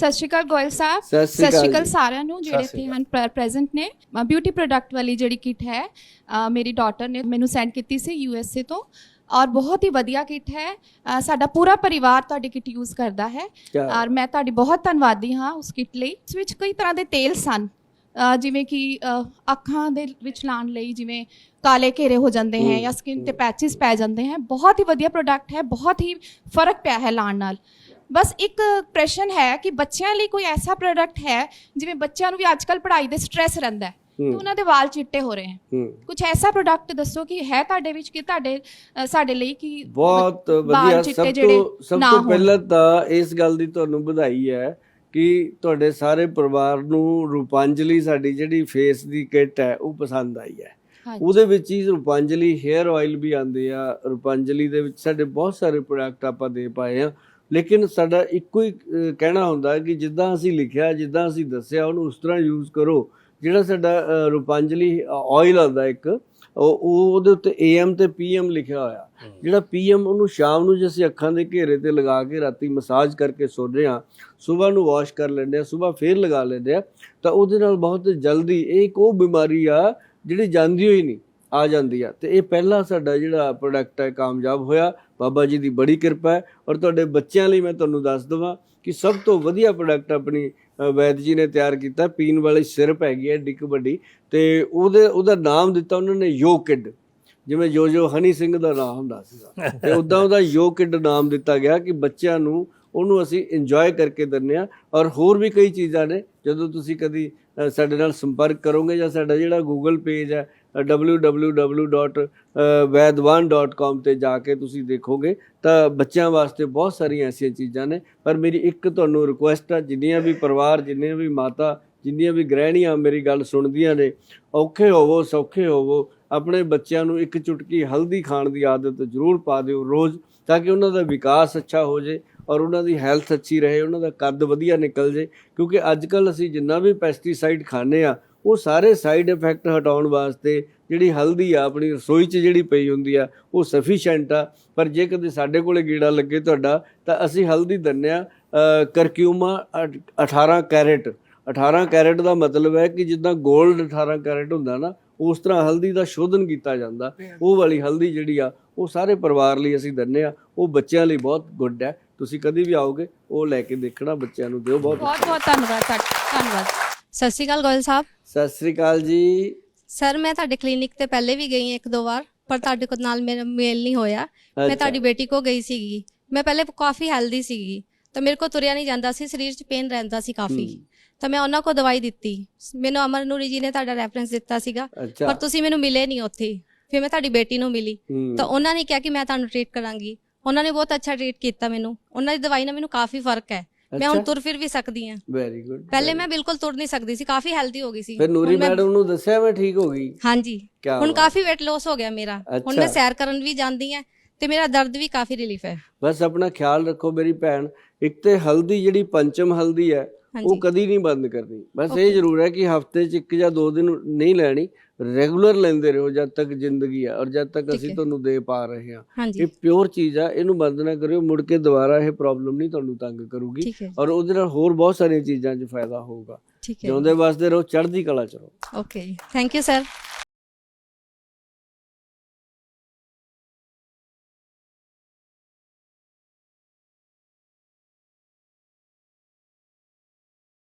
ਸਤਿ ਸ਼੍ਰੀ ਅਕਾਲ ਗੋਇਲ ਸਾਹਿਬ। ਸਤਿ ਸ਼੍ਰੀ ਅਕਾਲ। ਸਾਰਿਆਂ ਨੂੰ ਜਿਹੜੇ ਇੱਥੇ ਹਨ ਪ੍ਰੈਜ਼ੈਂਟ ਨੇ। ਬਿਊਟੀ ਪ੍ਰੋਡਕਟ ਵਾਲੀ ਜਿਹੜੀ ਕਿਟ ਹੈ ਮੇਰੀ ਡਾਟਰ ਨੇ ਮੈਨੂੰ ਸੈਂਡ ਕੀਤੀ ਸੀ ਯੂ ਐਸ ਏ ਤੋਂ। ਔਰ ਬਹੁਤ ਹੀ ਵਧੀਆ ਕਿਟ ਹੈ। ਸਾਡਾ ਪੂਰਾ ਪਰਿਵਾਰ ਤੁਹਾਡੀ ਕਿਟ ਯੂਜ਼ ਕਰਦਾ ਹੈ। ਔਰ ਮੈਂ ਤੁਹਾਡੀ ਬਹੁਤ ਧੰਨਵਾਦੀ ਹਾਂ ਉਸ ਕਿਟ ਲਈ। ਇਸ ਵਿੱਚ ਕਈ ਤਰ੍ਹਾਂ ਦੇ ਤੇਲ ਸਨ। ਜਿਵੇਂ ਕਿ ਅੱਖਾਂ ਦੇ ਵਿੱਚ ਲਾਉਣ ਲਈ ਜਿਵੇਂ ਕਾਲੇ ਘੇਰੇ ਹੋ ਜਾਂਦੇ ਹੈ ਜਾਂ ਸਕਿਨ ਤੇ ਪੈਚਸ ਪੈ ਜਾਂਦੇ ਹੈ। ਬਹੁਤ ਹੀ ਵਧੀਆ ਪ੍ਰੋਡਕਟ ਹੈ। ਬਹੁਤ ਹੀ ਫ਼ਰਕ ਪਿਆ ਹੈ ਲਾਉਣ ਨਾਲ। ਬਸ ਇੱਕ ਪ੍ਰਸ਼ਨ ਹੈ ਕਿ ਬੱਚਿਆਂ ਲਈ ਕੋਈ ਐਸਾ ਪ੍ਰੋਡਕਟ ਹੈ ਜਿਵੇਂ ਬੱਚਿਆਂ ਨੂੰ ਵੀ ਅੱਜਕੱਲ ਪੜ੍ਹਾਈ ਦੇ ਸਟ੍ਰੈਸ ਰਹਿੰਦਾ ਹੈ ਤੇ ਉਹਨਾਂ ਦੇ ਵਾਲ ਚਿੱਟੇ ਹੋ ਰਹੇ ਹਨ ਕੁਝ ਐਸਾ ਪ੍ਰੋਡਕਟ ਦੱਸੋ ਕਿ ਹੈ ਤੁਹਾਡੇ ਵਿੱਚ ਕਿ ਤੁਹਾਡੇ ਸਾਡੇ ਲਈ ਕਿ ਬਹੁਤ ਵਧੀਆ। ਸਭ ਤੋਂ ਸਭ ਤੋਂ। ਪਹਿਲਾਂ ਤਾਂ ਇਸ ਗੱਲ ਦੀ ਤੁਹਾਨੂੰ ਵਧਾਈ ਹੈ ਕਿ ਤੁਹਾਡੇ ਸਾਰੇ ਪਰਿਵਾਰ ਨੂੰ ਰੂਪਾਂਜਲੀ ਸਾਡੀ ਜਿਹੜੀ ਫੇਸ ਦੀ ਕਿੱਟ ਹੈ ਉਹ ਪਸੰਦ ਆਈ ਹੈ। ਉਹਦੇ ਵਿੱਚ ਹੀ ਰੂਪਾਂਜਲੀ 헤ਅਰ ਆਇਲ ਵੀ ਆਉਂਦੇ ਆ। ਰੂਪਾਂਜਲੀ ਦੇ ਵਿੱਚ ਸਾਡੇ ਬਹੁਤ ਸਾਰੇ ਪ੍ਰੋਡਕਟ ਆਪਾਂ ਦੇ ਪਾਏ ਆ। ਲੇਕਿਨ ਸਾਡਾ ਇੱਕੋ ਹੀ ਕਹਿਣਾ ਹੁੰਦਾ ਕਿ ਜਿੱਦਾਂ ਅਸੀਂ ਲਿਖਿਆ ਜਿੱਦਾਂ ਅਸੀਂ ਦੱਸਿਆ ਉਹਨੂੰ ਉਸ ਤਰ੍ਹਾਂ ਯੂਜ਼ ਕਰੋ ਜਿਹੜਾ ਸਾਡਾ ਰੂਪਾਂਜਲੀ ਆਇਲ ਆਉਂਦਾ ਇੱਕ ਉਹ ਉਹ- ਉਹਦੇ ਉੱਤੇ ਏਐਮ ਤੇ ਪੀਐਮ ਲਿਖਿਆ ਹੋਇਆ। ਜਿਹੜਾ ਪੀਐਮ ਉਹਨੂੰ ਸ਼ਾਮ ਨੂੰ ਜੇ ਅਸੀਂ ਅੱਖਾਂ ਦੇ ਘੇਰੇ ਤੇ ਲਗਾ ਕੇ ਰਾਤੀ ਮਸਾਜ ਕਰਕੇ ਸੌਂਦੇ ਹਾਂ ਸਵੇਰ ਨੂੰ ਵਾਸ਼ ਕਰ ਲੈਂਦੇ ਆ ਸਵੇਰ ਫੇਰ ਲਗਾ ਲੈਂਦੇ ਆ ਤਾਂ ਉਹਦੇ ਨਾਲ ਬਹੁਤ ਜਲਦੀ ਇਹ ਇੱਕ ਉਹ ਬਿਮਾਰੀ ਆ ਜਿਹੜੀ ਜਾਂਦੀ ਹੋਈ ਨਹੀਂ। ਆ ਜਾਂਦੀ ਆ। ਤੇ ਇਹ ਪਹਿਲਾ ਸਾਡਾ ਜਿਹੜਾ ਪ੍ਰੋਡਕਟ ਹੈ ਕਾਮਯਾਬ ਹੋਇਆ। ਬਾਬਾ ਜੀ ਦੀ ਬੜੀ ਕਿਰਪਾ ਹੈ। ਔਰ ਤੁਹਾਡੇ ਬੱਚਿਆਂ ਲਈ ਮੈਂ ਤੁਹਾਨੂੰ ਦੱਸ ਦਵਾਂ ਕਿ ਸਭ ਤੋਂ ਵਧੀਆ ਪ੍ਰੋਡਕਟ ਆਪਣੀ ਵੈਦ ਜੀ ਨੇ ਤਿਆਰ ਕੀਤਾ। ਪੀਣ ਵਾਲੀ ਸਿਰਪ ਹੈਗੀ ਹੈ ਡਿੱਕ ਵੱਡੀ। ਤੇ ਉਹਦੇ, ਉਹਦਾ ਨਾਮ ਦਿੱਤਾ ਉਹਨਾਂ ਨੇ ਯੋ ਕਿਡ। ਜਿਵੇਂ ਜੋ ਜੋ ਹਨੀ ਸਿੰਘ ਦਾ ਨਾਮ ਹੁੰਦਾ ਸੀਗਾ। ਤੇ ਉਦਾਂ ਉਹਦਾ ਯੋ ਕਿਡ ਨਾਮ ਦਿੱਤਾ ਗਿਆ ਕਿ ਬੱਚਿਆਂ ਨੂੰ, ਉਹਨੂੰ ਅਸੀਂ ਇੰਜੋਏ ਕਰਕੇ ਦਿੰਦੇ ਆ ਔਰ ਹੋਰ ਵੀ ਕਈ ਚੀਜ਼ਾਂ ਨੇ। ਜਦੋਂ ਤੁਸੀਂ ਕਦੀ ਸਾਡੇ ਨਾਲ ਸੰਪਰਕ ਕਰੋਗੇ ਜਾਂ ਸਾਡਾ ਜਿਹੜਾ ਗੂਗਲ ਪੇਜ ਹੈ www.vaidwan.com ਤੇ ਜਾ ਕੇ ਤੁਸੀਂ ਦੇਖੋਗੇ, ਤਾਂ ਬੱਚਿਆਂ ਵਾਸਤੇ ਬਹੁਤ ਸਾਰੀਆਂ ਐਸੀਆਂ ਚੀਜ਼ਾਂ ਨੇ। ਪਰ ਮੇਰੀ ਇੱਕ ਤੁਹਾਨੂੰ ਰਿਕੁਐਸਟ ਆ, ਜਿੰਨੀਆਂ ਵੀ ਪਰਿਵਾਰ, ਜਿੰਨੀਆਂ ਵੀ ਮਾਤਾ, ਜਿੰਨੀਆਂ ਵੀ ਗ੍ਰਹਿਣੀਆਂ ਮੇਰੀ ਗੱਲ ਸੁਣਦੀਆਂ ਨੇ, ਔਖੇ ਹੋਵੋ, ਸੌਖੇ ਹੋਵੋ, ਆਪਣੇ ਬੱਚਿਆਂ ਨੂੰ ਇੱਕ ਚੁਟਕੀ ਹਲਦੀ ਖਾਣ ਦੀ ਆਦਤ ਜ਼ਰੂਰ ਪਾ ਦਿਓ ਰੋਜ਼, ਤਾਂ ਕਿ ਉਹਨਾਂ ਦਾ ਵਿਕਾਸ ਅੱਛਾ ਹੋ ਜੇ ਔਰ ਉਹਨਾਂ ਦੀ ਹੈਲਥ ਅੱਛੀ ਰਹੇ, ਉਹਨਾਂ ਦਾ ਕੱਦ ਵਧੀਆ ਨਿਕਲ ਜੇ। ਕਿਉਂਕਿ ਅੱਜ ਕੱਲ ਅਸੀਂ ਜਿੰਨਾ ਵੀ ਪੈਸਟੀਸਾਈਡ ਖਾਂਦੇ ਆ ਉਹ ਸਾਰੇ ਸਾਈਡ ਇਫੈਕਟ ਹਟਾਉਣ ਵਾਸਤੇ ਜਿਹੜੀ ਹਲਦੀ ਆ, ਆਪਣੀ ਰਸੋਈ 'ਚ ਜਿਹੜੀ ਪਈ ਹੁੰਦੀ ਆ, ਉਹ ਸਫੀਸ਼ੀਐਂਟ ਆ। ਪਰ ਜੇ ਕਦੇ ਸਾਡੇ ਕੋਲੇ ਗੀੜਾ ਲੱਗੇ ਤੁਹਾਡਾ, ਤਾਂ ਅਸੀਂ ਹਲਦੀ ਦਿੰਨੇ ਆ ਕਰਕਿਊਮਾ 18 ਕੈਰਟ 18 ਕੈਰਟ ਦਾ ਮਤਲਬ ਹੈ ਕਿ ਜਿੱਦਾਂ 골ਡ 18 ਕੈਰਟ ਹੁੰਦਾ ਨਾ, ਉਸ ਤਰ੍ਹਾਂ ਹਲਦੀ ਦਾ ਸ਼ੋਧਨ ਕੀਤਾ ਜਾਂਦਾ। ਉਹ ਵਾਲੀ ਹਲਦੀ ਜਿਹੜੀ ਆ, ਉਹ ਸਾਰੇ ਪਰਿਵਾਰ ਲਈ ਅਸੀਂ ਦਿੰਨੇ ਆ। ਉਹ ਬੱਚਿਆਂ ਲਈ ਬਹੁਤ ਗੁੱਡ ਹੈ। ਤੁਸੀਂ ਕਦੀ ਵੀ ਆਓਗੇ, ਉਹ ਲੈ ਕੇ ਦੇਖਣਾ ਬੱਚਿਆਂ ਨੂੰ, ਦਿਓ ਬਹੁਤ ਬਹੁਤ ਬਹੁਤ ਧੰਨਵਾਦ ਧੰਨਵਾਦ। ਸਤਿ ਸ਼੍ਰੀ ਅਕਾਲ ਗੋਇਲ ਸਾਹਿਬ। ਸਤਿ ਸ੍ਰੀ ਅਕਾਲ ਜੀ। ਸਰ ਮੈਂ ਤੁਹਾਡੇ ਕਲੀਨਿਕ ਤੇ ਪਹਿਲੇ ਵੀ ਗਈ ਹਾਂ ਇੱਕ ਦੋ ਵਾਰ ਪਰ ਤੁਹਾਡੇ ਕੋਲ ਨਾਲ ਮੇਰਾ ਮੇਲ ਨਹੀਂ ਹੋਇਆ। ਮੈਂ। ਤੁਹਾਡੀ ਬੇਟੀ ਕੋ ਗਈ ਸੀਗੀ। ਮੈਂ ਪਹਿਲੇ ਕਾਫੀ ਹੈਲਦੀ ਸੀਗੀ ਤਾਂ ਮੇਰੇ ਕੋ ਤੁਰਿਆ ਨਹੀਂ ਜਾਂਦਾ ਸੀ ਸਰੀਰ 'ਚ ਪੇਨ ਰਹਿੰਦਾ ਸੀ ਕਾਫੀ। ਤਾਂ ਮੈਂ ਉਹਨਾਂ ਕੋ ਦਵਾਈ ਦਿੱਤੀ। ਮੈਨੂੰ ਅਮਰ ਨੂਰੀ ਜੀ ਨੇ ਤੁਹਾਡਾ ਰੈਫਰੈਂਸ ਦਿੱਤਾ ਸੀਗਾ ਪਰ ਤੁਸੀਂ ਮੈਨੂੰ ਮਿਲੇ ਨਹੀਂ ਉੱਥੇ। ਫਿਰ ਮੈਂ ਤੁਹਾਡੀ ਬੇਟੀ ਨੂੰ ਮਿਲੀ। ਤਾਂ ਉਹਨਾਂ ਨੇ ਕਿਹਾ ਕਿ ਮੈਂ ਤੁਹਾਨੂੰ ਟ੍ਰੀਟ ਕਰਾਂਗੀ। ਉਹਨਾਂ ਨੇ ਬਹੁਤ ਅੱਛਾ ਟ੍ਰੀਟ ਕੀਤਾ ਮੈਨੂੰ। ਉਹਨਾਂ ਦੀ ਦਵਾਈ ਨਾਲ ਮੈਨੂੰ ਕਾਫੀ ਫ਼ਰਕ ਹੈ। ਮੈਂ ਹੁਣ। ਤੁਰ ਫਿਰ ਵੀ ਸਕਦੀ ਹਾਂ। ਵੈਰੀ ਗੁੱਡ ਪਹਿਲੇ ਮੈਂ ਬਿਲਕੁਲ ਤੁਰ ਨਹੀਂ ਸਕਦੀ ਸੀ ਕਾਫੀ ਹੈਲਦੀ ਹੋ ਗਈ ਸੀ। ਫਿਰ ਨੂਰੀ ਮੈਡਮ ਨੂੰ ਦੱਸਿਆ ਮੈਂ ਠੀਕ ਹੋ ਗਈ? ਹਾਂਜੀ। ਹੁਣ। ਕਾਫੀ weight loss ਹੋ ਗਿਆ ਮੇਰਾ। ਹੁਣ। ਮੈਂ ਸੈਰ ਕਰਨ ਵੀ ਜਾਂਦੀ ਹਾਂ ਤੇ ਮੇਰਾ ਦਰਦ ਵੀ ਕਾਫੀ ਰਿਲੀਫ ਹੈ। ਬਸ ਆਪਣਾ ਖਿਆਲ ਰੱਖੋ ਮੇਰੀ ਭੈਣ ਇੱਕ ਤੇ ਹਲਦੀ ਜਿਹੜੀ ਪੰਚਮ ਹਲਦੀ ਹੈ ਉਹ ਕਦੀ ਨਹੀਂ ਬੰਦ ਕਰਨੀ। ਬਸ ਇਹ. ਜ਼ਰੂਰ ਹੈ ਕਿ ਹਫ਼ਤੇ 'ਚ ਇੱਕ ਜਾਂ ਦੋ ਦਿਨ ਨਹੀਂ ਲੈਣੀ। ਰੈਗੂਲਰ ਲੈਂਦੇ ਰਹੋ ਜਦ ਤੱਕ ਜ਼ਿੰਦਗੀ ਹੈ ਔਰ ਜਦ ਤੱਕ ਅਸੀਂ। ਤੁਹਾਨੂੰ ਦੇ ਪਾ ਰਹੇ ਹਾਂ। ਇਹ ਪਿਓਰ ਚੀਜ਼ ਆ ਇਹਨੂੰ ਬੰਦ ਨਾ ਕਰਿਓ। ਮੁੜ ਕੇ ਦੁਬਾਰਾ ਇਹ ਪ੍ਰੋਬਲਮ ਨਹੀਂ ਤੁਹਾਨੂੰ ਤੰਗ ਕਰੂਗੀ ਔਰ ਉਹਦੇ ਨਾਲ ਹੋਰ ਬਹੁਤ ਸਾਰੀਆਂ ਚੀਜ਼ਾਂ 'ਚ ਫਾਇਦਾ ਹੋਊਗਾ। ਜਿਉਂਦੇ ਵਾਸਤੇ ਰਹੋ ਚੜ੍ਹਦੀ ਕਲਾ ਚ ਰਹੋ। Okay thank you sir